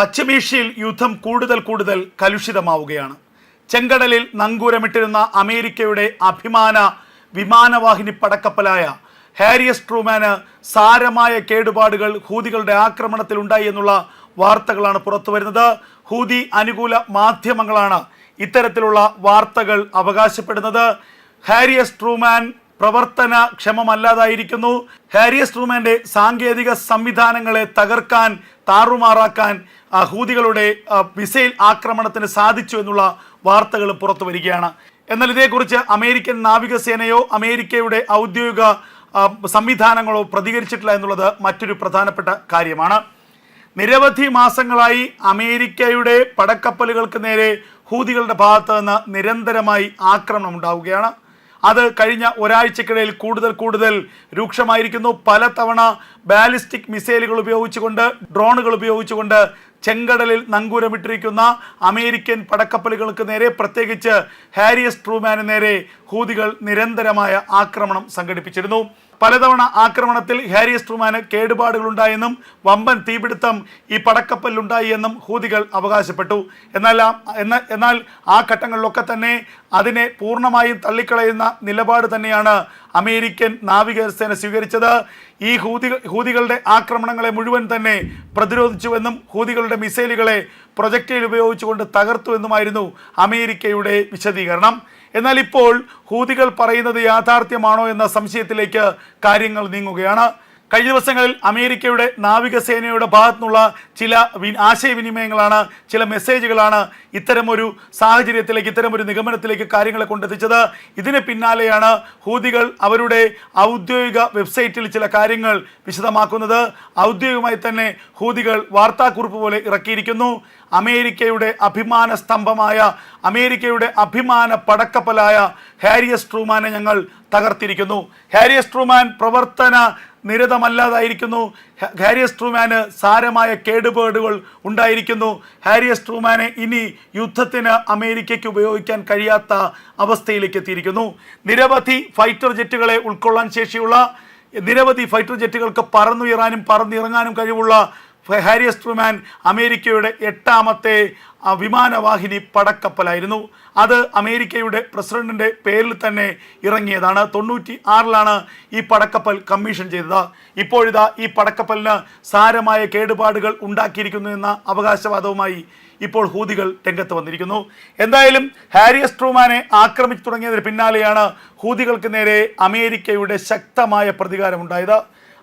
പശ്ചിമേഷ്യയിൽ യുദ്ധം കൂടുതൽ കൂടുതൽ കലുഷിതമാവുകയാണ്. ചെങ്കടലിൽ നങ്കൂരമിട്ടിരുന്ന അമേരിക്കയുടെ അഭിമാന വിമാനവാഹിനി പടക്കപ്പലായ ഹാരിയസ് ട്രൂമാന് സാരമായ കേടുപാടുകൾ ഹൂതികളുടെ ആക്രമണത്തിൽ ഉണ്ടായി എന്നുള്ള വാർത്തകളാണ് പുറത്തു വരുന്നത്. ഹൂതി അനുകൂല മാധ്യമങ്ങളാണ് ഇത്തരത്തിലുള്ള വാർത്തകൾ അവകാശപ്പെടുന്നത്. ഹാരിയസ് ട്രൂമാൻ പ്രവർത്തന ക്ഷമമല്ലാതായിരിക്കുന്നു ഹാരിയസ് ട്രൂമാന്റെ സാങ്കേതിക സംവിധാനങ്ങളെ തകർക്കാൻ താറുമാറാക്കാൻ ഹൂതികളുടെ മിസൈൽ ആക്രമണത്തിന് സാധിച്ചു എന്നുള്ള വാർത്തകൾ പുറത്തു വരികയാണ്. എന്നാൽ ഇതേക്കുറിച്ച് അമേരിക്കൻ നാവികസേനയോ അമേരിക്കയുടെ ഔദ്യോഗിക സംവിധാനങ്ങളോ പ്രതികരിച്ചിട്ടില്ല എന്നുള്ളത് മറ്റൊരു പ്രധാനപ്പെട്ട കാര്യമാണ്. നിരവധി മാസങ്ങളായി അമേരിക്കയുടെ പടക്കപ്പലുകൾക്ക് നേരെ ഹൂതികളുടെ ഭാഗത്ത് നിന്ന് നിരന്തരമായി ആക്രമണം ഉണ്ടാവുകയാണ്. അത് കഴിഞ്ഞ ഒരാഴ്ചക്കിടയിൽ കൂടുതൽ കൂടുതൽ രൂക്ഷമായിരിക്കുന്നു. പലതവണ ബാലിസ്റ്റിക് മിസൈലുകൾ ഉപയോഗിച്ചുകൊണ്ട് ഡ്രോണുകൾ ഉപയോഗിച്ചുകൊണ്ട് ചെങ്കടലിൽ നങ്കൂരമിട്ടിരിക്കുന്ന അമേരിക്കൻ പടക്കപ്പലുകൾക്ക് നേരെ പ്രത്യേകിച്ച് ഹാരിയസ് ട്രൂമാന് നേരെ ഹൂതികൾ നിരന്തരമായ ആക്രമണം സംഘടിപ്പിച്ചിരുന്നു. പലതവണ ആക്രമണത്തിൽ ഹാരിസ് ട്രുമാന് കേടുപാടുകളുണ്ടായെന്നും വമ്പൻ തീപിടുത്തം ഈ പടക്കപ്പലിലുണ്ടായി എന്നും ഹൂതികൾ അവകാശപ്പെട്ടു. എന്നാൽ എന്നാൽ ആ ഘട്ടങ്ങളിലൊക്കെ തന്നെ അതിനെ പൂർണമായും തള്ളിക്കളയുന്ന നിലപാട് തന്നെയാണ് അമേരിക്കൻ നാവികസേന സ്വീകരിച്ചത്. ഈ ഹൂതി ഹൂതികളുടെ ആക്രമണങ്ങളെ മുഴുവൻ തന്നെ പ്രതിരോധിച്ചുവെന്നും ഹൂതികളുടെ മിസൈലുകളെ പ്രൊജക്റ്റൈൽ ഉപയോഗിച്ചുകൊണ്ട് തകർത്തുവെന്നുമായിരുന്നു അമേരിക്കയുടെ വിശദീകരണം. എന്നാൽ ഇപ്പോൾ ഹൂതികൾ പറയുന്നത് യാഥാർത്ഥ്യമാണോ എന്ന സംശയത്തിലേക്ക് കാര്യങ്ങൾ നീങ്ങുകയാണ്. കഴിഞ്ഞ ദിവസങ്ങളിൽ അമേരിക്കയുടെ നാവികസേനയുടെ ഭാഗത്തുനിന്നുള്ള ചില ആശയവിനിമയങ്ങളാണ് ചില മെസ്സേജുകളാണ് ഇത്തരമൊരു സാഹചര്യത്തിലേക്ക് ഇത്തരമൊരു നിഗമനത്തിലേക്ക് കാര്യങ്ങളെ കൊണ്ടെത്തിച്ചത്. ഇതിന് പിന്നാലെയാണ് ഹൂതികൾ അവരുടെ ഔദ്യോഗിക വെബ്സൈറ്റിൽ ചില കാര്യങ്ങൾ വിശദമാക്കുന്നത്. ഔദ്യോഗികമായി തന്നെ ഹൂതികൾ വാർത്താക്കുറിപ്പ് പോലെ ഇറക്കിയിരിക്കുന്നു. അമേരിക്കയുടെ അഭിമാന സ്തംഭമായ അമേരിക്കയുടെ അഭിമാന പടക്കപ്പലായ ഹാരിയസ് ട്രൂമാനെ ഞങ്ങൾ തകർത്തിരിക്കുന്നു. ഹാരിയസ് ട്രൂമാൻ പ്രവർത്തന നിരതമല്ലാതായിരിക്കുന്നു. ഹാരിയസ് ട്രൂമാന് സാരമായ കേടുപാടുകൾ ഉണ്ടായിരിക്കുന്നു. ഹാരിയസ് ട്രൂമാനെ ഇനി യുദ്ധത്തിന് അമേരിക്കയ്ക്ക് ഉപയോഗിക്കാൻ കഴിയാത്ത അവസ്ഥയിലേക്ക് എത്തിയിരിക്കുന്നു. നിരവധി ഫൈറ്റർ ജെറ്റുകളെ ഉൾക്കൊള്ളാൻ ശേഷിയുള്ള നിരവധി ഫൈറ്റർ ജെറ്റുകൾക്ക് പറന്നുയറാനും പറന്നിറങ്ങാനും കഴിവുള്ള ഹാരിയസ് ട്രൂമാൻ അമേരിക്കയുടെ എട്ടാമത്തെ വിമാനവാഹിനി പടക്കപ്പലായിരുന്നു. അത് അമേരിക്കയുടെ പ്രസിഡന്റിന്റെ പേരിൽ തന്നെ ഇറങ്ങിയതാണ്. തൊണ്ണൂറ്റി ആറിലാണ് ഈ പടക്കപ്പൽ കമ്മീഷൻ ചെയ്തത്. ഇപ്പോഴിതാ ഈ പടക്കപ്പലിന് സാരമായ കേടുപാടുകൾ ഉണ്ടാക്കിയിരിക്കുന്നു എന്ന അവകാശവാദവുമായി ഇപ്പോൾ ഹൂതികൾ രംഗത്ത് വന്നിരിക്കുന്നു. എന്തായാലും ഹാരിയസ് ട്രൂമാനെ ആക്രമിച്ചു തുടങ്ങിയതിന് പിന്നാലെയാണ് ഹൂതികൾക്ക് നേരെ അമേരിക്കയുടെ ശക്തമായ പ്രതികാരമുണ്ടായത്.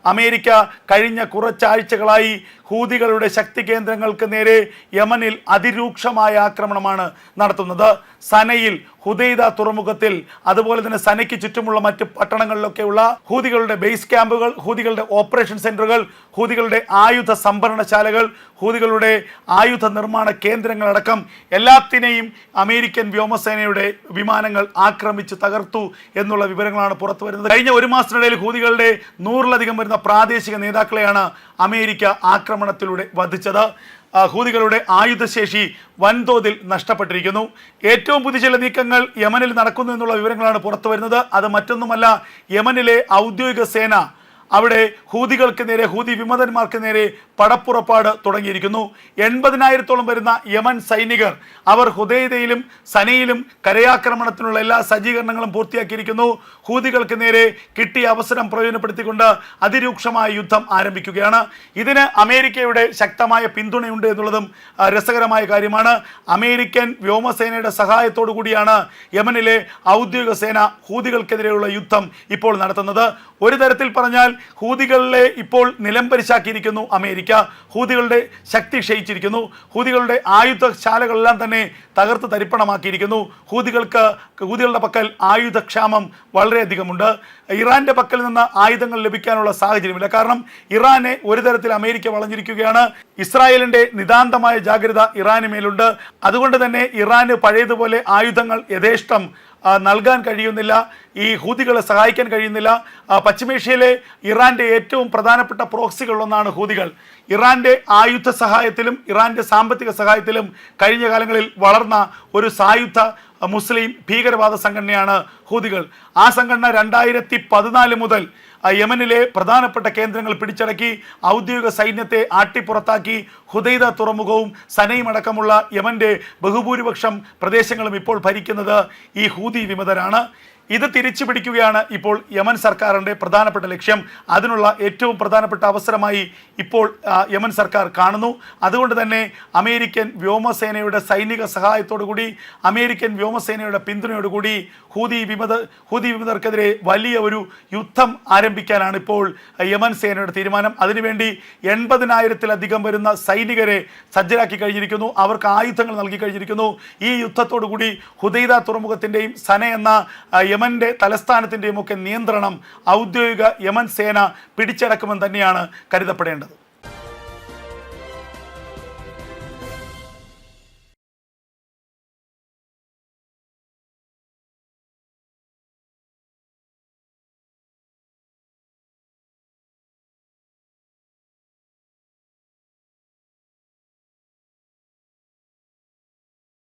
അമേരിക്ക കഴിഞ്ഞ കുറച്ചാഴ്ചകളായി ഹൂതികളുടെ ശക്തി കേന്ദ്രങ്ങൾക്ക് നേരെ യമനിൽ അതിരൂക്ഷമായ ആക്രമണമാണ് നടത്തുന്നത്. സനയിൽ ഹുദൈദ തുറമുഖത്തിൽ അതുപോലെ തന്നെ സനയ്ക്ക് ചുറ്റുമുള്ള മറ്റ് പട്ടണങ്ങളിലൊക്കെയുള്ള ഹൂതികളുടെ ബേസ് ക്യാമ്പുകൾ ഹൂതികളുടെ ഓപ്പറേഷൻ സെന്ററുകൾ ഹൂതികളുടെ ആയുധ സംഭരണശാലകൾ ഹൂതികളുടെ ആയുധ നിർമ്മാണ കേന്ദ്രങ്ങളടക്കം എല്ലാത്തിനെയും അമേരിക്കൻ വ്യോമസേനയുടെ വിമാനങ്ങൾ ആക്രമിച്ച് തകർത്തു എന്നുള്ള വിവരങ്ങളാണ് പുറത്തു വരുന്നത്. കഴിഞ്ഞ ഒരു മാസത്തിനിടയിൽ ഹൂതികളുടെ നൂറിലധികം വരുന്ന പ്രാദേശിക നേതാക്കളെയാണ് അമേരിക്ക ആക്രമണത്തിലൂടെ വധിച്ചത്. ഹൂതികളുടെ ആയുധശേഷി വൻതോതിൽ നഷ്ടപ്പെട്ടിരിക്കുന്നു. ഏറ്റവും പുതിയ ചില നീക്കങ്ങൾ യമനിൽ നടക്കുന്നു എന്നുള്ള വിവരങ്ങളാണ് പുറത്തു വരുന്നത് അത് മറ്റൊന്നുമല്ല യമനിലെ ഔദ്യോഗിക സേന അവിടെ ഹൂതികൾക്ക് നേരെ ഹൂതി വിമതന്മാർക്ക് നേരെ പടപ്പുറപ്പാട് തുടങ്ങിയിരിക്കുന്നു. എൺപതിനായിരത്തോളം വരുന്ന യമൻ സൈനികർ അവർ ഹുദൈദയിലും സനയിലും കരയാക്രമണത്തിനുള്ള എല്ലാ സജ്ജീകരണങ്ങളും പൂർത്തിയാക്കിയിരിക്കുന്നു. ഹൂതികൾക്ക് നേരെ കിട്ടിയ അവസരം പ്രയോജനപ്പെടുത്തിക്കൊണ്ട് അതിരൂക്ഷമായ യുദ്ധം ആരംഭിക്കുകയാണ്. ഇതിന് അമേരിക്കയുടെ ശക്തമായ പിന്തുണയുണ്ട് എന്നുള്ളതും രസകരമായ കാര്യമാണ്. അമേരിക്കൻ വ്യോമസേനയുടെ സഹായത്തോടു കൂടിയാണ് യമനിലെ ഔദ്യോഗിക സേന ഹൂതികൾക്കെതിരെയുള്ള യുദ്ധം ഇപ്പോൾ നടത്തുന്നത്. ഒരു തരത്തിൽ പറഞ്ഞാൽ ഹൂതികളിലെ ഇപ്പോൾ നിലംപരിശാക്കിയിരിക്കുന്നു അമേരിക്ക. ഹൂതികളുടെ ശക്തി ക്ഷയിച്ചിരിക്കുന്നു. ഹൂതികളുടെ ആയുധശാലകളെല്ലാം തന്നെ തകർത്ത് തരിപ്പണമാക്കിയിരിക്കുന്നു. ഹൂതികൾക്ക് ഹൂതികളുടെ പക്കൽ ആയുധക്ഷാമം വളരെയധികമുണ്ട്. ഇറാന്റെ പക്കൽ നിന്ന് ആയുധങ്ങൾ ലഭിക്കാനുള്ള സാഹചര്യമില്ല. കാരണം ഇറാനെ ഒരു തരത്തിൽ അമേരിക്ക വളഞ്ഞിരിക്കുകയാണ്. ഇസ്രായേലിന്റെ നിതാന്തമായ ജാഗ്രത ഇറാന് മേലുണ്ട്. അതുകൊണ്ട് തന്നെ ഇറാന് പഴയതുപോലെ ആയുധങ്ങൾ യഥേഷ്ടം നൽകാൻ കഴിയുന്നില്ല ഈ ഹൂതികളെ സഹായിക്കാൻ കഴിയുന്നില്ല. പശ്ചിമേഷ്യയിലെ ഇറാന്റെ ഏറ്റവും പ്രധാനപ്പെട്ട പ്രോക്സികളിലൊന്നാണ് ഹൂതികൾ. ഇറാന്റെ ആയുധ സഹായത്തിലും ഇറാന്റെ സാമ്പത്തിക സഹായത്തിലും കഴിഞ്ഞ കാലങ്ങളിൽ വളർന്ന ഒരു സായുധ മുസ്ലിം ഭീകരവാദ സംഘടനയാണ് ഹൂതികൾ. ആ സംഘടന രണ്ടായിരത്തി മുതൽ യമനിലെ പ്രധാനപ്പെട്ട കേന്ദ്രങ്ങൾ പിടിച്ചടക്കി ഔദ്യോഗിക സൈന്യത്തെ ആട്ടിപ്പുറത്താക്കി ഹുദൈദ തുറമുഖവും സനയും അടക്കമുള്ള യമന്റെ ബഹുഭൂരിപക്ഷം പ്രദേശങ്ങളും ഇപ്പോൾ ഭരിക്കുന്നത് ഈ ഹൂതി വിമതരാണ്. ഇത് തിരിച്ചു പിടിക്കുകയാണ് ഇപ്പോൾ യമൻ സർക്കാരിന്റെ പ്രധാനപ്പെട്ട ലക്ഷ്യം. അതിനുള്ള ഏറ്റവും പ്രധാനപ്പെട്ട അവസരമായി ഇപ്പോൾ യമൻ സർക്കാർ കാണുന്നു. അതുകൊണ്ട് തന്നെ അമേരിക്കൻ വ്യോമസേനയുടെ സൈനിക സഹായത്തോടുകൂടി അമേരിക്കൻ വ്യോമസേനയുടെ പിന്തുണയോടുകൂടി ഹൂതി വിമത ഹൂതി വിമതർക്കെതിരെ വലിയ ഒരു യുദ്ധം ആരംഭിക്കാനാണ് ഇപ്പോൾ യമൻ സേനയുടെ തീരുമാനം. അതിനുവേണ്ടി എൺപതിനായിരത്തിലധികം വരുന്ന സൈനികരെ സജ്ജരാക്കി കഴിഞ്ഞിരിക്കുന്നു. അവർക്ക് ആയുധങ്ങൾ നൽകി കഴിഞ്ഞിരിക്കുന്നു. ഈ യുദ്ധത്തോടുകൂടി ഹുദൈദ തുറമുഖത്തിന്റെയും സന എന്ന യമന്റെ തലസ്ഥാനത്തിന്റെയും ഒക്കെ നിയന്ത്രണം ഔദ്യോഗിക യമൻ സേന പിടിച്ചടക്കുമെന്ന് തന്നെയാണ് കരുതപ്പെടേണ്ടത്.